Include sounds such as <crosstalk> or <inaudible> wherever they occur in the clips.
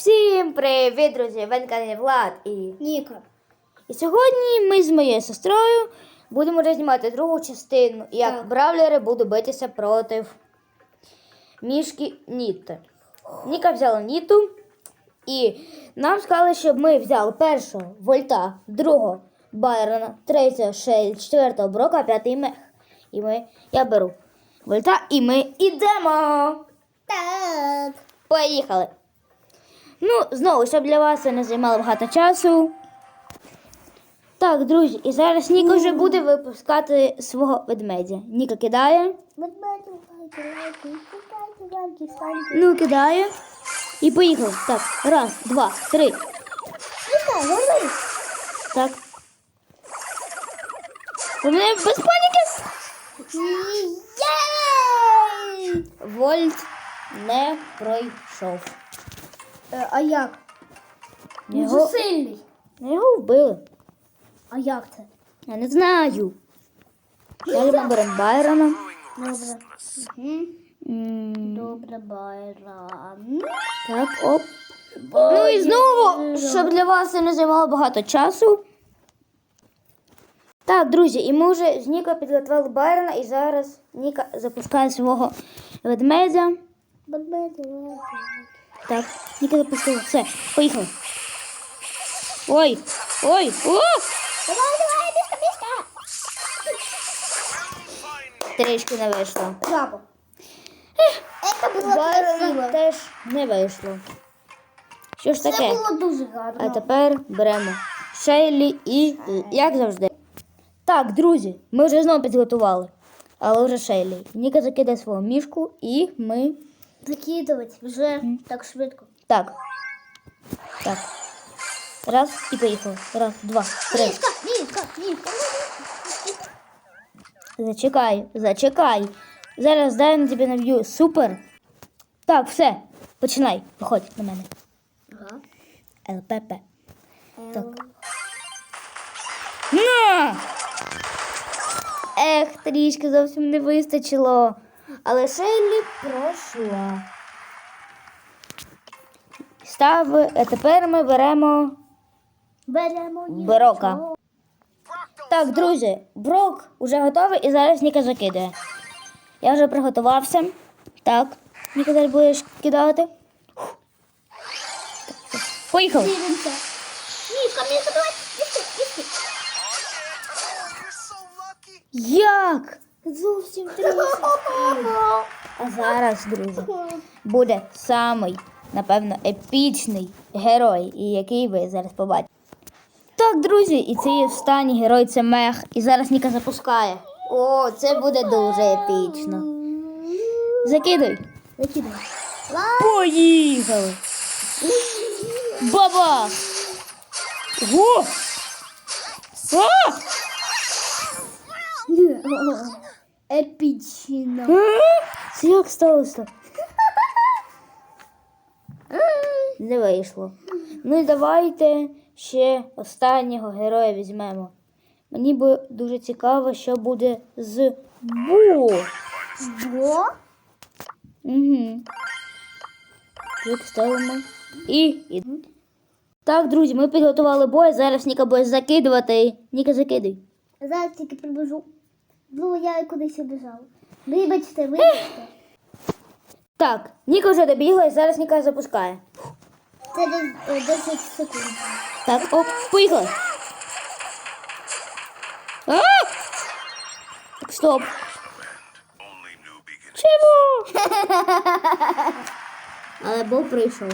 Всім привіт, друзі! Ви на каналі Влад і. Ніка. І сьогодні ми з моєю сестрою будемо знімати другу частину, як Так. бравлери будуть битися проти мішки Ніти. Ніка взяла Ніту, і нам сказали, щоб ми взяли першого вольта, другого Байрона, третього Шель, четвертого Брока, п'ятий мех. І ми, я беру вольта, і ми йдемо. Так. Поїхали. Ну, знову, щоб для вас це не займало багато часу. Так, друзі, і зараз Ніка вже буде випускати свого ведмедя. Ніка кидає, ну кидає. І поїхали. Так, раз, два, три. Так. Ви мене без паніки. Вольт не пройшов. Е, А як? Він Його, сильний. його вбили. А як це? Я не знаю. Ми беремо Байрона. Добре. Добре, Байрам. Так, оп. Ну і знову, щоб для вас це не займало багато часу. Так, друзі, і ми вже з Ніка підготували Байрона, і зараз Ніка запускає свого ведмедя. Лайки. Так, Ніка запустила. Все, поїхали. Ой, ой, о! Давай, давай, мішка, мішка. Трішки не вийшло. Жабо. Це було красиво. теж не вийшло. Що ж Це таке? було дуже А тепер беремо Шейлі і як завжди. Так, друзі, ми вже знову підготували. Але вже Шейлі. Ніка закидає свого мішку і ми. Закидувати вже так швидко. Так. Так. Раз і поїхали. Раз, два, три. Мішка, мішка, мішка. Зачекай, зачекай. Зараз дай на тебе наб'ю. Супер. Так, все. Починай. Виходь на мене. Ага. ЛПП. Так. На! Ех, трішки зовсім не вистачило. Але Шейлі пройшла. Став, а тепер ми беремо Беремо Брока. Так, друзі, брок уже готовий і зараз Ніка закидає. Я вже приготувався. Так, Ніка зараз будеш кидати. Дивимося. Мішка, мішка, давай. Як? Зовсім <laughs> трішки. А зараз, друзі, буде самий, напевно, епічний герой, який ви зараз побачите. Так, друзі, і цей останній герой це мех. І зараз Ніка запускає. О, це буде дуже епічно. Закидуй. Закидай. Поїхали. Баба! А! Епічно. Як сталося? Не вийшло. Ну і давайте ще останнього героя візьмемо. Мені би дуже цікаво, що буде з Бу. Бо? Угу. Тут ставимо. І, і. Так, друзі, ми підготували бой. Зараз Ніка буде закидувати. Ніка закидай. Зараз тільки прибежу. Ну, я кудись убіжала. Вибачте, вибачте. Так, Ніка вже добігла і зараз Ніка запускає. Це десь е, 10 секунд. Так, оп, поїхали. А! Так, стоп. Чому? <laughs> Але Бог прийшов.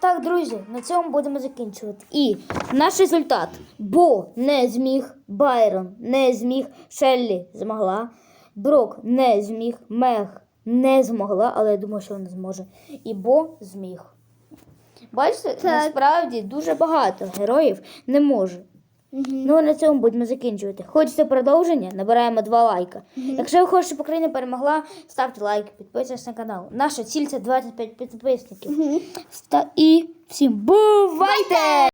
Так, друзі, на цьому будемо закінчувати. І наш результат. Бо не зміг, Байрон не зміг, Шеллі змогла, Брок не зміг, Мег не змогла, але я думаю, що вона зможе. І Бо зміг. Бачите, насправді дуже багато героїв не може. Ну, а на цьому будемо закінчувати. Хочете продовження? Набираємо два лайка. Якщо ви хочете, щоб Україна перемогла, ставте лайк, підписуйтесь на канал. Наша ціль це 25 підписників. Ста- І всім бувайте!